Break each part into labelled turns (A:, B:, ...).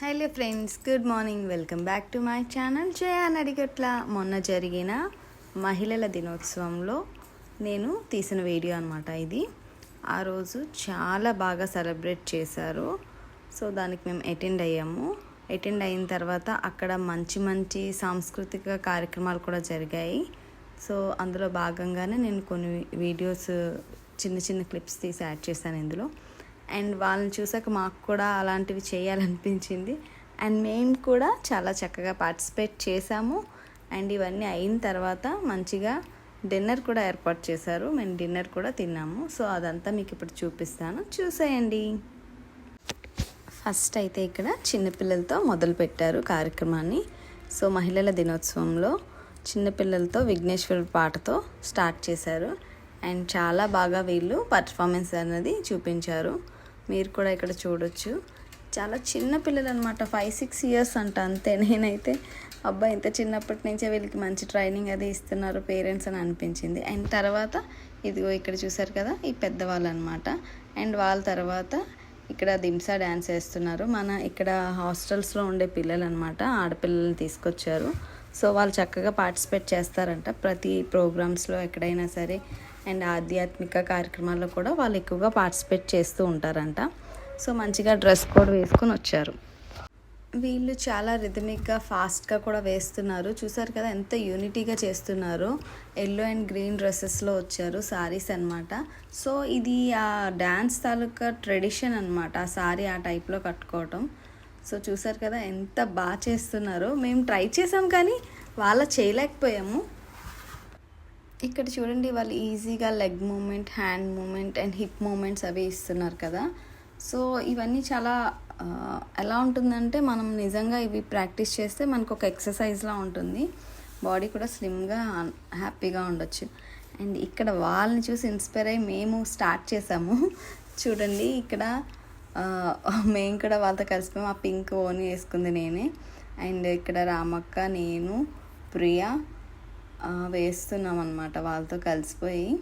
A: Hello friends good morning. Welcome back to my channel. Jaya Nadigatla. మొన్న జరిగిన మహిళల దినోత్సవంలో నేను తీసిన వీడియో అనమాట ఇది. ఆ రోజు చాలా బాగా సెలబ్రేట్ చేశారు. సో దానికి మేము అటెండ్ అయ్యాము. అటెండ్ అయిన తర్వాత అక్కడ మంచి మంచి సాంస్కృతిక కార్యక్రమాలు కూడా జరిగాయి. సో అందులో భాగంగానే నేను కొన్ని వీడియోస్ చిన్న చిన్న క్లిప్స్ తీసి యాడ్ చేశాను ఇందులో. అండ్ వాళ్ళని చూసాక మాకు కూడా అలాంటివి చేయాలనిపించింది. అండ్ మేము కూడా చాలా చక్కగా పార్టిసిపేట్ చేశాము అండ్ ఇవన్నీ అయిన తర్వాత మంచిగా డిన్నర్ కూడా ఏర్పాటు చేశారు. మేము డిన్నర్ కూడా తిన్నాము. సో అదంతా మీకు ఇప్పుడు చూపిస్తాను. చూసేయండి. ఫస్ట్ అయితే ఇక్కడ చిన్నపిల్లలతో మొదలుపెట్టారు కార్యక్రమాన్ని. సో మహిళల దినోత్సవంలో చిన్నపిల్లలతో విఘ్నేశ్వర పాటతో స్టార్ట్ చేశారు. అండ్ చాలా బాగా వీళ్ళు పర్ఫార్మెన్స్ అనేది చూపించారు. మీరు కూడా ఇక్కడ చూడొచ్చు. చాలా చిన్న పిల్లలు అనమాట ఫైవ్ సిక్స్ ఇయర్స్ అంట అంతే. నేనైతే అబ్బాయి ఇంత చిన్నప్పటి నుంచే వీళ్ళకి మంచి ట్రైనింగ్ అది ఇస్తున్నారు పేరెంట్స్ అని అనిపించింది. అండ్ తర్వాత ఇదిగో ఇక్కడ చూసారు కదా ఈ పెద్దవాళ్ళు అనమాట అండ్ వాళ్ళ తర్వాత ఇక్కడ దింసా డ్యాన్స్ వేస్తున్నారు. మన ఇక్కడ హాస్టల్స్లో ఉండే పిల్లలు అనమాట ఆడపిల్లల్ని తీసుకొచ్చారు. సో వాళ్ళు చక్కగా పార్టిసిపేట్ చేస్తారంట ప్రతి ప్రోగ్రామ్స్లో ఎక్కడైనా సరే. అండ్ ఆధ్యాత్మిక కార్యక్రమాల్లో కూడా వాళ్ళు ఎక్కువగా పార్టిసిపేట్ చేస్తూ ఉంటారంట. సో మంచిగా డ్రెస్ కోడ్ వేసుకొని వచ్చారు. వీళ్ళు చాలా రిథమిక్గా ఫాస్ట్గా కూడా వేస్తున్నారు. చూసారు కదా ఎంత యూనిటీగా చేస్తున్నారు. ఎల్లో అండ్ గ్రీన్ డ్రెస్సెస్లో వచ్చారు సారీస్ అనమాట సో ఇది ఆ డ్యాన్స్ తాలూకా ట్రెడిషన్ అనమాట ఆ సారీ ఆ టైప్లో కట్టుకోవటం. సో చూసారు కదా ఎంత బాగా చేస్తున్నారు. మేము ట్రై చేసాం కానీ వాళ్ళ చేయలేకపోయాము. ఇక్కడ చూడండి వాళ్ళు ఈజీగా leg movement hand movement and hip movements అవి ఇస్తున్నారు కదా. సో ఇవన్నీ చాలా ఎలా ఉంటుందంటే మనం నిజంగా ఇవి ప్రాక్టీస్ చేస్తే మనకు ఒక ఎక్సర్సైజ్లా ఉంటుంది. బాడీ కూడా స్లిమ్గా హ్యాపీగా ఉండొచ్చు. అండ్ ఇక్కడ వాళ్ళని చూసి ఇన్స్పైర్ అయ్యి మేము స్టార్ట్ చేసాము. చూడండి ఇక్కడ మేము కూడా వాళ్ళతో కలిసిపోయాము ఆ పింక్ ఓన్ వేసుకుంది నేనే. అండ్ ఇక్కడ రామక్క నేను ప్రియా వేస్తున్నాం అనమాట వాళ్ళతో కలిసిపోయి.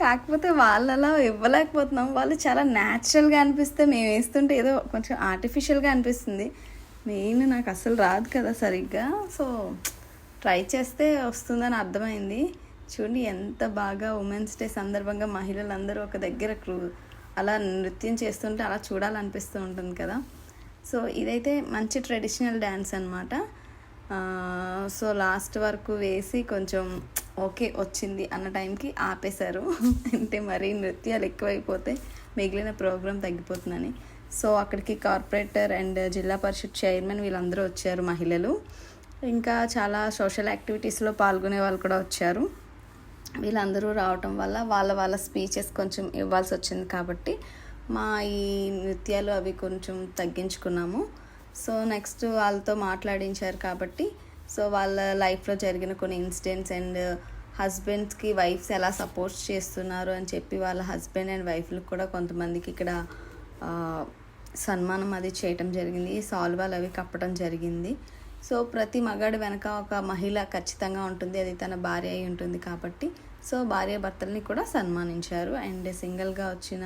A: కాకపోతే వాళ్ళలా ఇవ్వలేకపోతున్నాం. వాళ్ళు చాలా న్యాచురల్గా అనిపిస్తే మేము వేస్తుంటే ఏదో కొంచెం ఆర్టిఫిషియల్గా అనిపిస్తుంది. మెయిన్ నాకు అసలు రాదు కదా సరిగ్గా. సో ట్రై చేస్తే వస్తుందని అర్థమైంది. చూడండి ఎంత బాగా ఉమెన్స్ డే సందర్భంగా మహిళలందరూ ఒక దగ్గర క్రూ అలా నృత్యం చేస్తుంటే అలా చూడాలనిపిస్తూ ఉంటుంది కదా. సో ఇదైతే మంచి ట్రెడిషనల్ డ్యాన్స్ అనమాట సో లాస్ట్ వరకు వేసి కొంచెం ఓకే వచ్చింది అన్న టైంకి ఆపేశారు. అంటే మరీ నృత్యాలు ఎక్కువైపోతే మిగిలిన ప్రోగ్రాం తగ్గిపోతుందని. సో అక్కడికి corporator and Zilla Parishad chairman వీళ్ళందరూ వచ్చారు మహిళలు. ఇంకా చాలా సోషల్ యాక్టివిటీస్లో పాల్గొనే వాళ్ళు కూడా వచ్చారు. వీళ్ళందరూ రావటం వల్ల వాళ్ళ వాళ్ళ స్పీచెస్ కొంచెం ఇవ్వాల్సి వచ్చింది కాబట్టి మా ఈ నృత్యాలు అవి కొంచెం తగ్గించుకున్నాము. సో నెక్స్ట్ వాళ్ళతో మాట్లాడించారు కాబట్టి సో వాళ్ళ లైఫ్లో జరిగిన కొన్ని ఇన్సిడెంట్స్ అండ్ హస్బెండ్స్కి వైఫ్స్ ఎలా సపోర్ట్ చేస్తున్నారు అని చెప్పి వాళ్ళ హస్బెండ్ అండ్ వైఫ్లకు కూడా కొంతమందికి ఇక్కడ సన్మానం అది చేయటం జరిగింది. సాల్వాలు అవి కప్పడం జరిగింది. సో ప్రతి మగాడు వెనక ఒక మహిళ ఖచ్చితంగా ఉంటుంది. అది తన భార్య అయి ఉంటుంది కాబట్టి సో భార్య భర్తల్ని కూడా సన్మానించారు. అండ్ సింగిల్గా వచ్చిన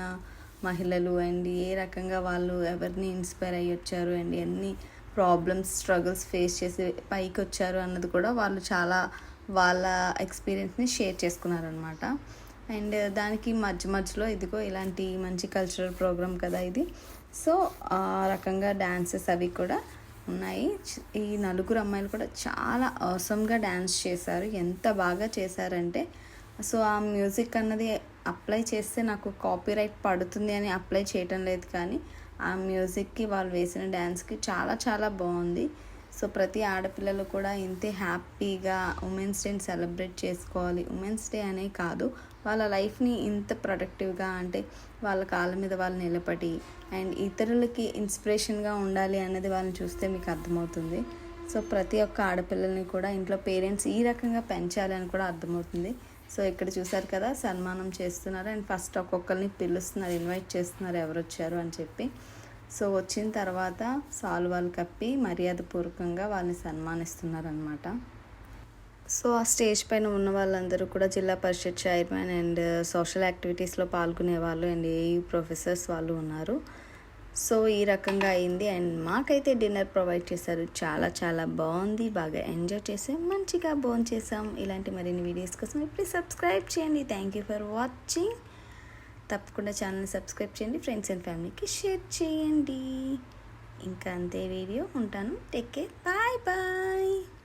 A: మహిళలు అండ్ ఏ రకంగా వాళ్ళు ఎవరిని ఇన్స్పైర్ అయ్యి వచ్చారు అండ్ ఎన్ని ప్రాబ్లమ్స్ స్ట్రగుల్స్ ఫేస్ చేసి పైకి వచ్చారు అన్నది కూడా వాళ్ళు చాలా వాళ్ళ ఎక్స్పీరియన్స్ని షేర్ చేసుకున్నారనమాట అండ్ దానికి మధ్య మధ్యలో ఇదిగో ఇలాంటి మంచి కల్చరల్ ప్రోగ్రామ్ కదా ఇది. సో ఆ రకంగా డ్యాన్సెస్ అవి కూడా ఉన్నాయి. ఈ నలుగురు అమ్మాయిలు కూడా చాలా అవసరంగా డ్యాన్స్ చేశారు. ఎంత బాగా చేశారంటే సో ఆ మ్యూజిక్ అన్నది అప్లై చేస్తే నాకు కాపీరైట్ పడుతుంది అని అప్లై చేయటం లేదు కానీ ఆ మ్యూజిక్కి వాళ్ళు వేసిన డ్యాన్స్కి చాలా చాలా బాగుంది. సో ప్రతి ఆడపిల్లలు కూడా ఇంతే హ్యాపీగా ఉమెన్స్ డేని సెలబ్రేట్ చేసుకోవాలి. ఉమెన్స్ డే అనే కాదు వాళ్ళ లైఫ్ని ఇంత ప్రొడక్టివ్గా అంటే వాళ్ళ కాళ్ళ మీద వాళ్ళు నిలబడి అండ్ ఇతరులకి ఇన్స్పిరేషన్గా ఉండాలి అన్నది వాళ్ళని చూస్తే మీకు అర్థమవుతుంది. సో ప్రతి ఒక్క ఆడపిల్లల్ని కూడా ఇంట్లో పేరెంట్స్ ఈ రకంగా పెంచాలి అని కూడా అర్థమవుతుంది. సో ఇక్కడ చూసారు కదా సన్మానం చేస్తున్నారు. అండ్ ఫస్ట్ ఒక్కొక్కరిని పిలుస్తున్నారు ఇన్వైట్ చేస్తున్నారు ఎవరు వచ్చారు అని చెప్పి. సో వచ్చిన తర్వాత సాల్వాలు కప్పి మర్యాదపూర్వకంగా వాళ్ళని సన్మానిస్తున్నారు అనమాట సో ఆ స్టేజ్ పైన ఉన్న వాళ్ళందరూ కూడా జిల్లా పరిషత్ చైర్మన్ అండ్ సోషల్ యాక్టివిటీస్లో పాల్గొనే వాళ్ళు అండ్ ఏ ప్రొఫెసర్స్ వాళ్ళు ఉన్నారు. సో ఈ రకంగా అయింది. అండ్ మాకైతే డిన్నర్ ప్రొవైడ్ చేశారు. చాలా చాలా బాగుంది. బాగా ఎంజాయ్ చేసాం. మంచిగా బోన్ చేసాం. ఇలాంటి మరిన్ని వీడియోస్ కోసం ఇప్పుడు సబ్స్క్రైబ్ చేయండి. Thank you for watching. తప్పకుండా ఛానల్ని సబ్స్క్రైబ్ చేయండి. ఫ్రెండ్స్ అండ్ ఫ్యామిలీకి షేర్ చేయండి. ఇంకా అంతే వీడియో ఉంటాను. Take care. Bye bye.